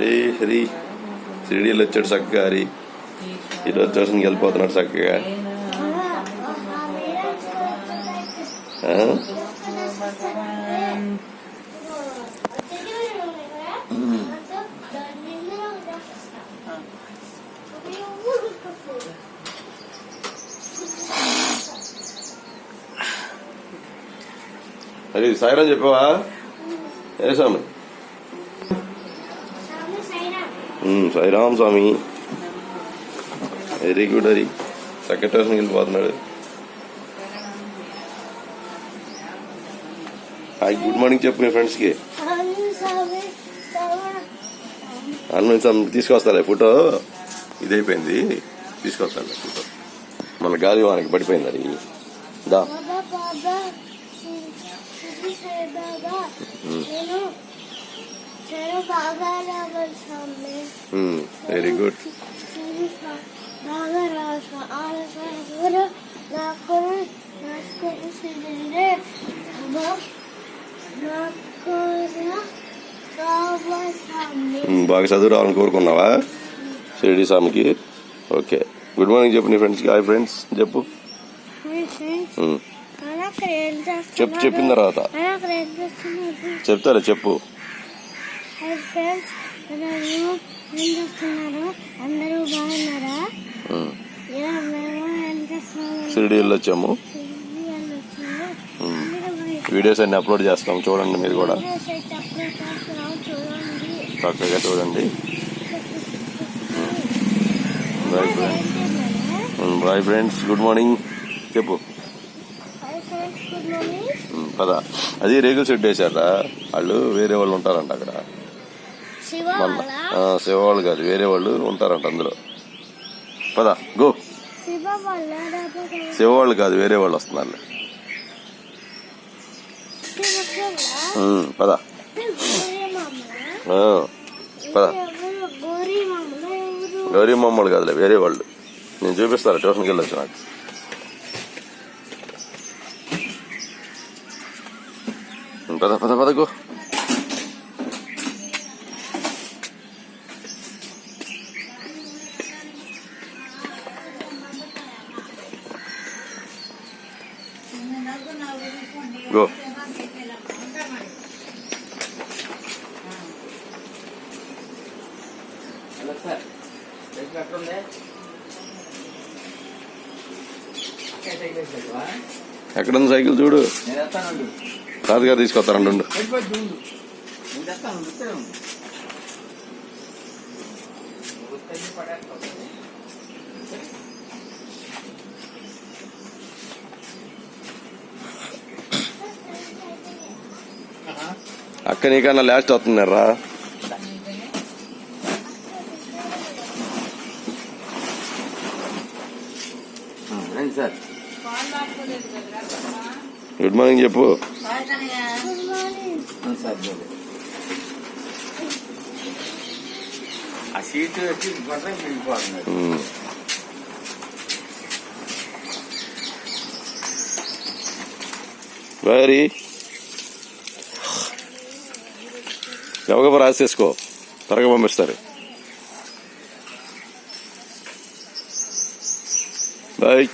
ఏ హరి సిడీలు వచ్చాడు చక్కగా హరి ఈరోజు ట్యూషన్కి వెళ్ళిపోతున్నాడు చక్కగా ఆ? హరి సాయిరాం చెప్పావా? ఏ స్వామి? ఉమ్, సాయిరాం స్వామి. వెరీ గుడ్ హరి చక్కగా ట్యూషన్కి వెళ్ళిపోతున్నాడు హాయ్ గుడ్ మార్నింగ్ చెప్పు మీ ఫ్రెండ్స్కి అన్న తీసుకొస్తాలే ఫోటో ఇదైపోయింది. తీసుకొస్తాను ఫోటో మన గాలి వానికి పడిపోయింది అది దా. వెరీ గుడ్ బాగా నాకు కావాలి స్వామి బాగా చదువు రావాలని కోరుకున్నావా? షిరిడి స్వామికి? ఓకే. గుడ్ మార్నింగ్ చెప్పు నీ ఫ్రెండ్స్కి హాయ్ ఫ్రెండ్స్ చెప్పు. చేస్తున్నారు చెప్పు చెప్పిన తర్వాత. చెప్తారా చెప్పు. హాయ్ ఫ్రెండ్స్ ఏం చేస్తున్నారు? అందరూ బాగున్నారా? షిరిడి వెళ్ళొచ్చాము వీడియోస్ అన్ని అప్లోడ్ చేస్తాం చూడండి మీరు కూడా. చక్కగా చూడండి. Bye friends bye friends good morning. చెప్పు పద. అది రేగుల షెడ్ వేశారా? వాళ్ళు వేరే వాళ్ళు ఉంటారంట అక్కడ. శివ వాళ్ళు కాదు వేరే వాళ్ళు ఉంటారంట అందులో. పద గో. శివ వాళ్ళ కాదు వేరే వాళ్ళు వస్తున్నారు. పద. పద. గౌరీ మామల కాదులే వేరే వాళ్ళు. నేను చూపిస్తాను ట్యూషన్కి వెళ్ళొచ్చు నాకు. పద పద పద గో. గో ఎక్కడుంది సైకిల్ చూడు. నేను వేస్తానండు తాతగారు తీసుకొస్తారండి ఉండు. పడేస్తాను అక్క నీకన్నా లాస్ట్ సార్. గుడ్ మార్నింగ్ చెప్పు. ఆ సీట్ వచ్చి గొడవ గబగబ రాసేసుకో త్వరగా పంపిస్తారు బాయ్